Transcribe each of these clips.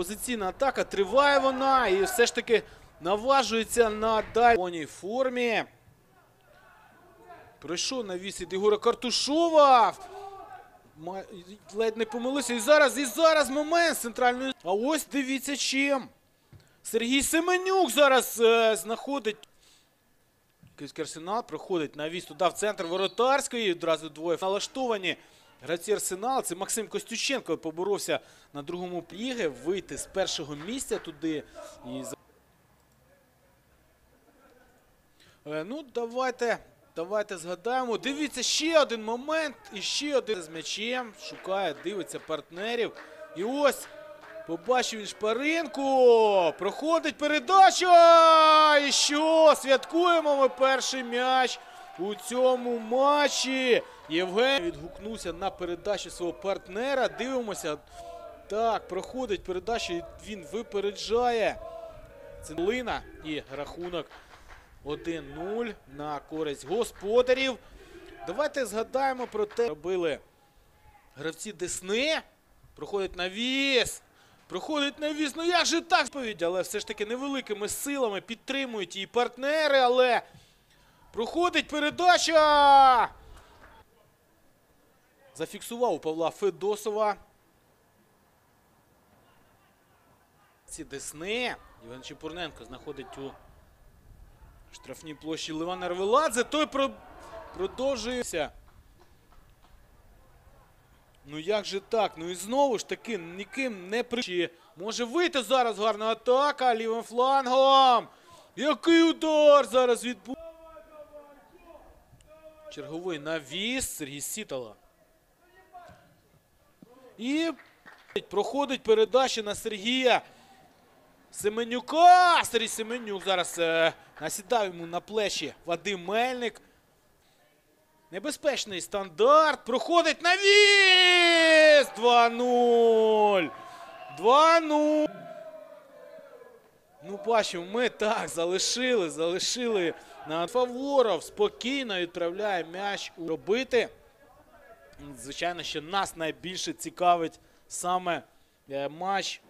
позиційна атака. Триває вона і все ж таки наважується на дальній формі. Пройшов навіс від Ігора Картушова. Ледь не помилився. І зараз, і зараз момент центральної. А ось дивіться чим. Сергій Семенюк зараз е, знаходить. Київський арсенал проходить навіс туди в центр воротарської. Одразу двоє налаштовані. Гравці арсенал. Це Максим Костюченко поборовся на другому пліги вийти з першого місця туди. І... Е, ну, давайте, давайте згадаємо. Дивіться, ще один момент. І ще один з м'ячем. Шукає, дивиться партнерів. І ось побачив він шпаринку. Проходить передача. І що? Святкуємо ми перший м'яч у цьому матчі. Євген відгукнувся на передачу свого партнера. Дивимося. Так, проходить передача. і Він випереджає. Це Лина і рахунок 1-0 на користь господарів. Давайте згадаємо про те, що робили гравці Десни. Проходить навіс. Проходить навіс. Ну як же так сповідь, але все ж таки невеликими силами підтримують її партнери, але проходить передача. Зафіксував у Павла Федосова. Ці Десни. Іван Чепурненко знаходить у штрафній площі Левана Арвеладзе. Той про... продовжується. Ну як же так? Ну і знову ж таки ніким не при... Може вийти зараз гарна атака лівим флангом. Який удар зараз відбув. Черговий навіс Сергій Сітала. І проходить передача на Сергія Семенюка. Сергій Семенюк зараз е, насідав йому на плечі Вадим Мельник. Небезпечний стандарт. Проходить навіс! 2-0. 2-0. Ну, бачимо, ми так залишили, залишили на Фаворов. Спокійно відправляє м'яч робити. Звичайно, що нас найбільше цікавить саме е, матч.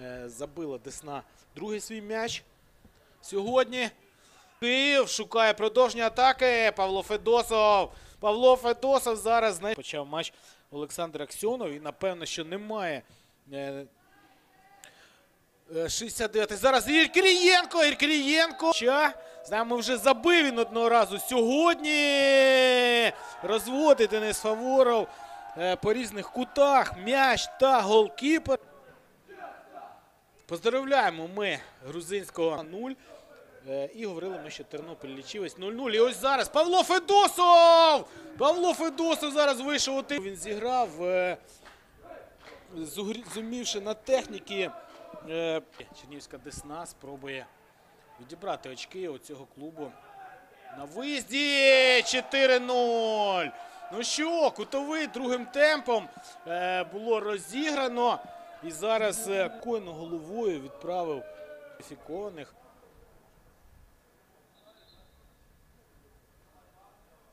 Е, Забила Десна другий свій м'яч. Сьогодні Київ шукає продовження атаки. Павло Федосов. Павло Федосов зараз знай... почав матч Олександр Аксьонов. І напевно, що немає. Е, е, 69-й. Зараз Іркрієнко. Іркрієнко. Ча. Знаємо, вже забив він одного разу сьогодні. Розводить Денис Фаворов е, по різних кутах. М'яч та голкіпер. Поздравляємо ми грузинського 0. Е, І говорили ми, що Тернопіль лічилось 0-0. І ось зараз Павло Федосов! Павло Федосов зараз вийшов. Він зіграв, зумівши на техніки. Е, Чернівська Десна спробує відібрати очки у цього клубу. На виїзді 4-0. Ну що, кутовий другим темпом е, було розіграно. І зараз е, койно головою відправив кваліфікованих.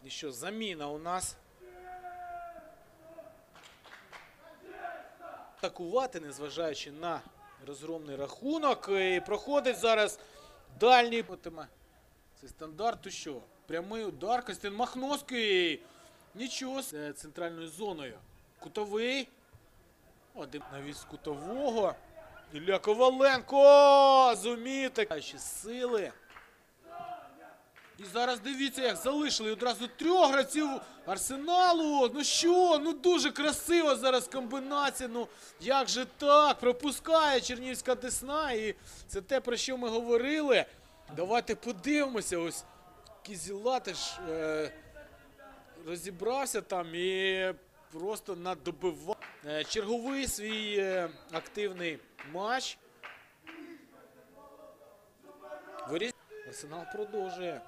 І що, заміна у нас. Атакувати, незважаючи на розгромний рахунок. І проходить зараз дальній. Це стандарт, що? Прямий удар. Костян Махновський. Нічого. з е, Центральною зоною. Кутовий. Один навіс кутового. Ілля Коваленко! Зумітик! Ще сили. І зараз дивіться, як залишили одразу трьох гравців арсеналу. Ну що, ну дуже красиво зараз комбінація. Ну як же так? Пропускає Чернівська Десна. І це те, про що ми говорили. Давайте подивимося. Ось Кізілатиш е, розібрався там і просто надобивав. Е, черговий свій е, активний матч. Арсенал продовжує.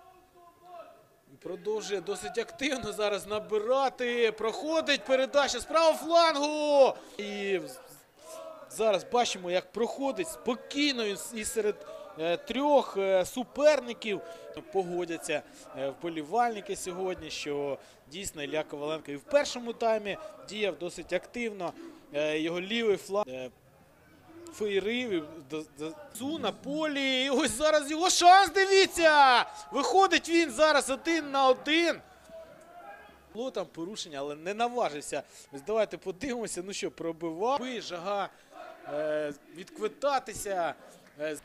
Продовжує досить активно зараз набирати. Проходить передача з правого флангу. І зараз бачимо, як проходить спокійно і- серед е, трьох е, суперників погодяться е, вболівальники сьогодні, що дійсно Ілля Коваленко і в першому таймі діяв досить активно. Його лівий фланг феєрив. Цу на полі. І ось зараз його шанс. Дивіться! Виходить він зараз один на один. Було там порушення, але не наважився. Ось давайте подивимося. Ну що, пробивав. Жага е, відквитатися. Е,